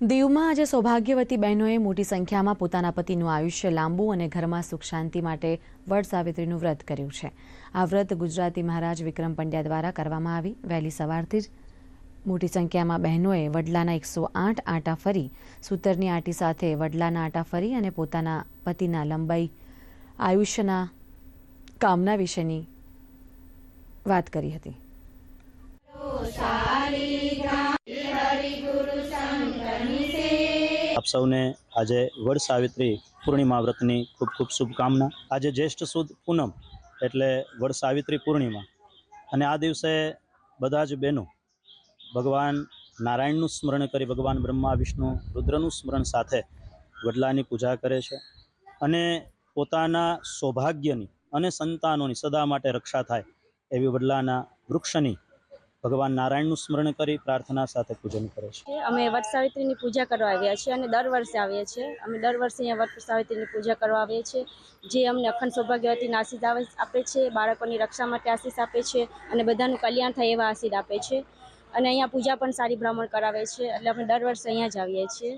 દીવમાં આજે સૌભાગ્યવતી બહેનોએ મોટી સંખ્યામાં પોતાના પતિનું આયુષ્ય લાંબુ અને ઘરમાં સુખ શાંતિ માટે વડ સાવિત્રીનું વ્રત કર્યું છે. આ વ્રત ગુજરાતી મહારાજ વિક્રમ પંડ્યા દ્વારા કરવામાં આવી. વહેલી સવારથી જ મોટી સંખ્યામાં બહેનોએ વડલાના એકસો આઠ આંટા ફરી, સૂતરની આંટી સાથે વડલાના આંટા ફરી અને પોતાના પતિના લંબાઈ, આયુષ્યના કામના વિશેની વાત કરી હતી. સૌને આજે વડ સાવિત્રી પૂર્ણિમા વ્રતની ખૂબ ખૂબ શુભકામના. આજે જ્યેષ્ઠ સુદ પૂનમ એટલે વડ સાવિત્રી પૂર્ણિમા. અને આ દિવસે બધા જ બહેનો ભગવાન નારાયણનું સ્મરણ કરી ભગવાન બ્રહ્મા, વિષ્ણુ, રુદ્રનું સ્મરણ સાથે વડલાની પૂજા કરે છે અને પોતાના સૌભાગ્યની અને સંતાનોની સદા માટે રક્ષા થાય એવી વડલાના વૃક્ષની ભગવાન નારાયણનું સ્મરણ કરી પ્રાર્થના સાથે પૂજન કરે છે. અમે વટ સાવિત્રીની પૂજા કરવા આવ્યા છીએ અને દર વર્ષે આવીએ છીએ. અમે દર વર્ષે અહીંયા વટ સાવિત્રીની પૂજા કરવા આવીએ છીએ. જે અમને અખંડ સૌભાગ્યવતીના આશીષ આપે છે, બાળકોની રક્ષા માટે આશીષ આપે છે અને બધાનું કલ્યાણ થાય એવા આશીષ આપે છે. અને અહીંયા પૂજા પણ સારી બ્રાહ્મણ કરાવે છે, એટલે અમે દર વર્ષે અહીંયા જ આવીએ છીએ.